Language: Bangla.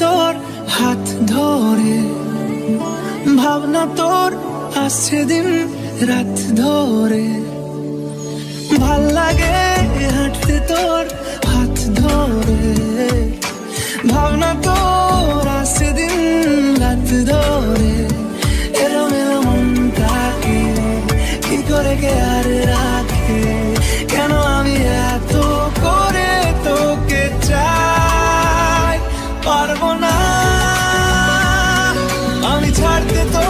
তোর হাত ধরে। ভাবনা তোর আসছে দিন রাত ধরে। ভালো লাগে হাঁটতে তোর হাত ধরে। ভাবনা তোর আসছে দিন রাত ধরে। এলো মেলো মনটাকে কি? করে কে আর রাখে? কেন আমি এত করে তোকে চাই? পারব না। আমি ছাড়তে তোকে